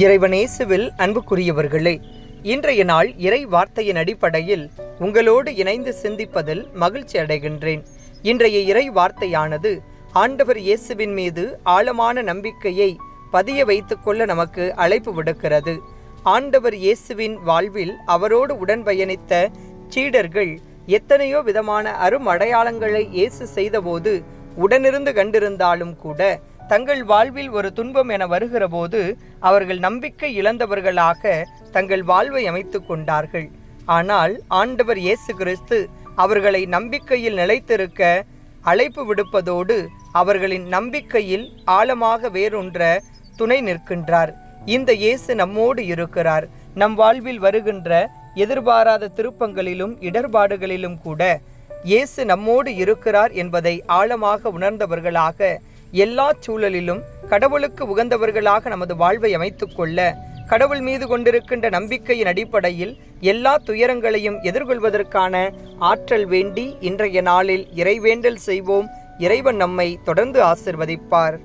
இறைவனேசுவில் அன்புக்குரியவர்களே இன்றைய நாள் இறை வார்த்தையின் அடிப்படையில் உங்களோடு இணைந்து சிந்திப்பதில் மகிழ்ச்சி அடைகின்றேன். இன்றைய இறை வார்த்தையானது ஆண்டவர் இயேசுவின் மீது ஆழமான நம்பிக்கையை பதிய வைத்துக்கொள்ள நமக்கு அழைப்பு விடுக்கிறது. ஆண்டவர் இயேசுவின் வாழ்வில் அவரோடு உடன் பயணித்த சீடர்கள் எத்தனையோ விதமான அரும் அடையாளங்களை இயேசு செய்தபோது உடனிருந்து கண்டிருந்தாலும் கூட தங்கள் வாழ்வில் ஒரு துன்பம் என வருகிறபோது அவர்கள் நம்பிக்கை இழந்தவர்களாக தங்கள் வாழ்வை அமைத்து கொண்டார்கள். ஆனால் ஆண்டவர் இயேசு கிறிஸ்து அவர்களை நம்பிக்கையில் நிலைத்திருக்க அழைப்பு விடுப்பதோடு அவர்களின் நம்பிக்கையில் ஆழமாக வேறொன்ற துணை நிற்கின்றார். இந்த இயேசு நம்மோடு இருக்கிறார். நம் வாழ்வில் வருகின்ற எதிர்பாராத திருப்பங்களிலும் இடர்பாடுகளிலும் கூட இயேசு நம்மோடு இருக்கிறார் என்பதை ஆழமாக உணர்ந்தவர்களாக எல்லா சூழலிலும் கடவுளுக்கு உகந்தவர்களாக நமது வாழ்வை அமைத்துக்கொள்ள கடவுள் மீது கொண்டிருக்கின்ற நம்பிக்கையின் அடிப்படையில் எல்லா துயரங்களையும் எதிர்கொள்வதற்கான ஆற்றல் வேண்டி இன்றைய நாளில் இறைவேண்டல் செய்வோம். இறைவன் நம்மை தொடர்ந்து ஆசிர்வதிப்பார்.